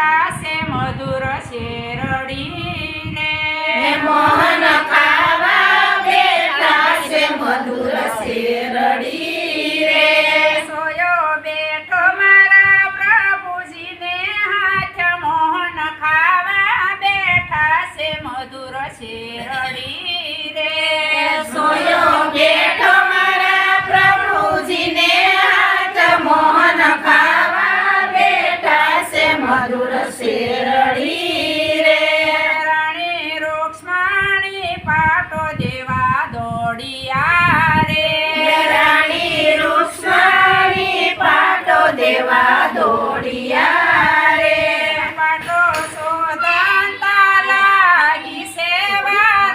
ખાશે મધુર શેરડીને. મોહન ખાવા બેઠાશે મધુર શેરડી સોયો બેઠો મારા પ્રભુજીને હાથ મોહન ખાવા બેઠાશે મધુર શેરડી કાંટો જેવા દોડિયા રે. રાણી રૂક્ષ્મણી પાટો દેવા દોડિયા રે. પાટો સોદાતા લાગી સેવાર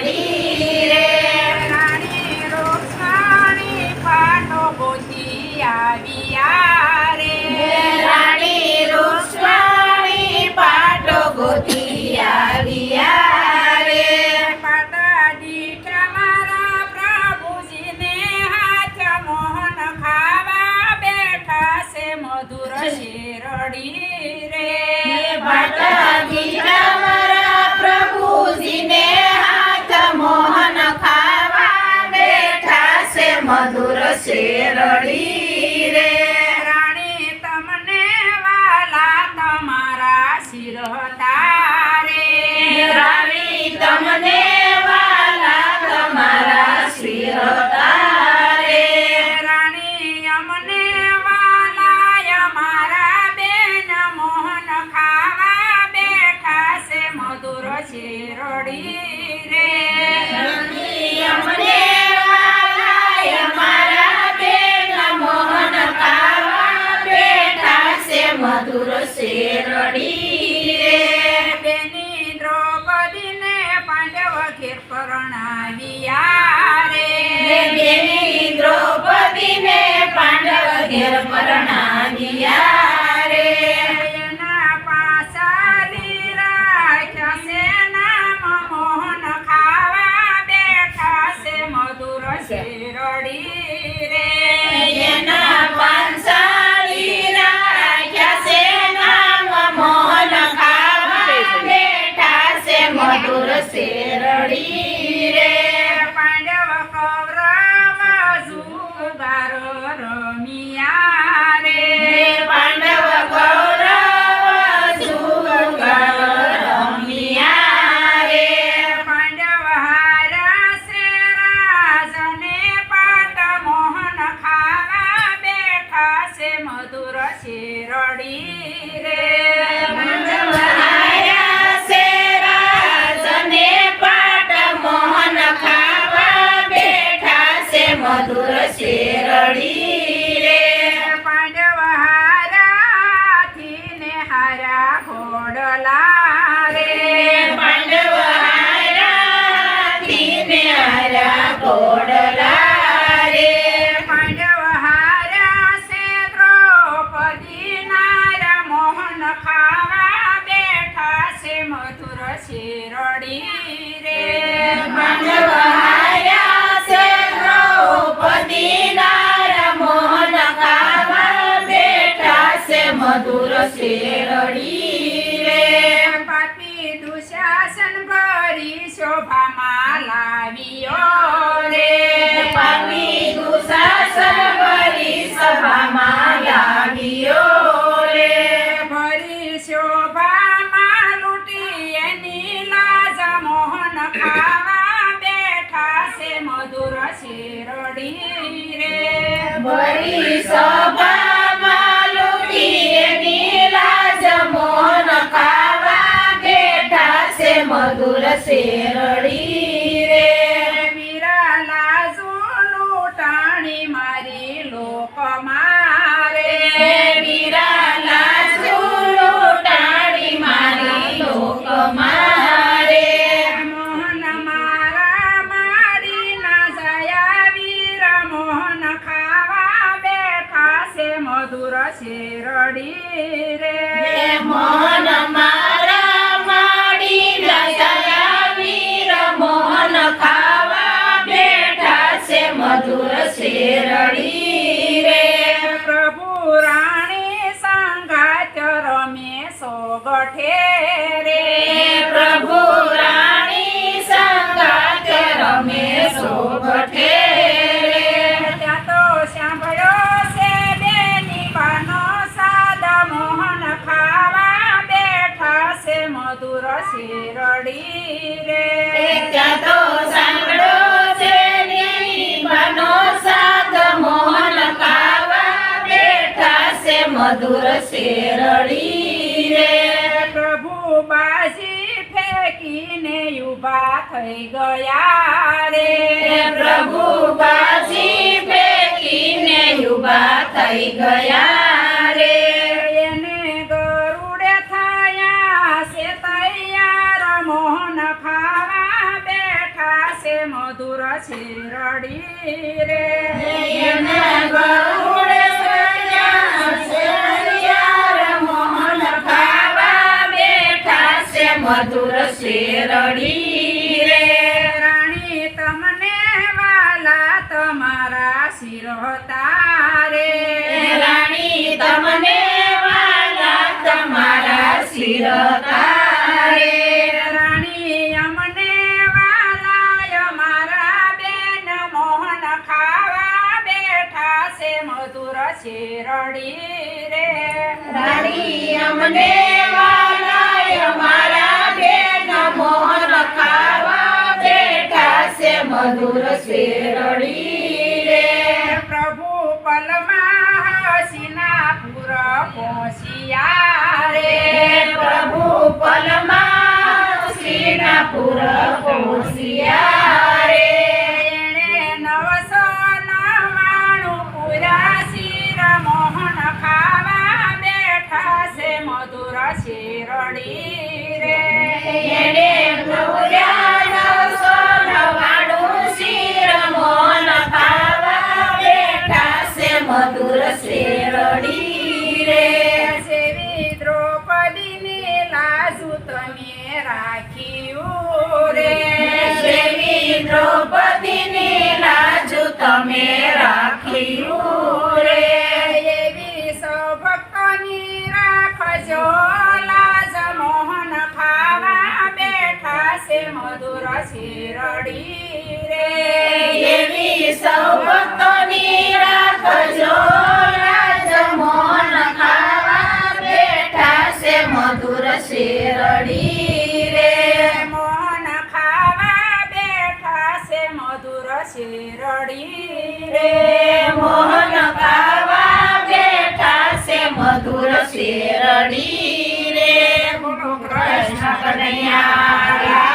પડી રે રાણી રોક્ષાણી પાટો બોધી આવ્યા રે. રાણી રોક્ષાણી પાટો બોધી આવ્યા રે. પાટા દીઠા મારા પ્રભુજીને મધુર શેરડી રે. પાટા મધુર શેરડી રે. ೇರ ಮರಣ તુલસી રડી મધુર શેરડી રે પાપી દુશાસન ભરી શોભામાં લાવ્યો રે. પાપી દુશાસન ભરી સભામાં લાવ્યો રે. ભરી શોભામાં લૂટી એની લાજ મોહન ખાવા બેઠા છે મધુર શેરડી રે ભરી સભામાં બેઠા છે શેરડી રે પ્રભુ રાણી સંગાત રમે સોગઠે રે. પ્રભુ રાણી સંગાત રમે છે મધુર શેરડી રે ત્યાં તો મધુર શેરડી રે. પ્રભુ બાજી ફેંકીને ઊભા થઈ ગયા રે. પ્રભુ બાજી ફેંકીને ઊભા થઈ ગયા રે. એને ગરુડે થયા છે તૈયાર મોહન ખાવા બેઠા છે મધુર શેરડી રે. એને ગરુડ મધુર શેરડી રે. રાણી તમને વાલા તમારા શિર રે. રાણી તમને વાલા તમારા શિર તારે રાણી અમને મારા બેન મોહન ખાવા બેઠા છે મધુર શેરડી રે. રાણી અમને વાલાય મારા મધુર શેરડી રે પ્રભુ પલમાં હસીના પુર પહોંચ્યા રે પ્રભુ પલમાં શ્રીનાપુર પહોંચ્યા મધુર શેરડી રે એવી સૌ ભક્તોની રાખજો લાજ મોહન ખાવા બેઠા છે મધુર શેરડી રે મોહન ખાવા બેઠા છે મધુર શેરડી રે મોહન ખાવા બેઠા છે મધુર શેરડી રે કૃષ્ણ કનૈયા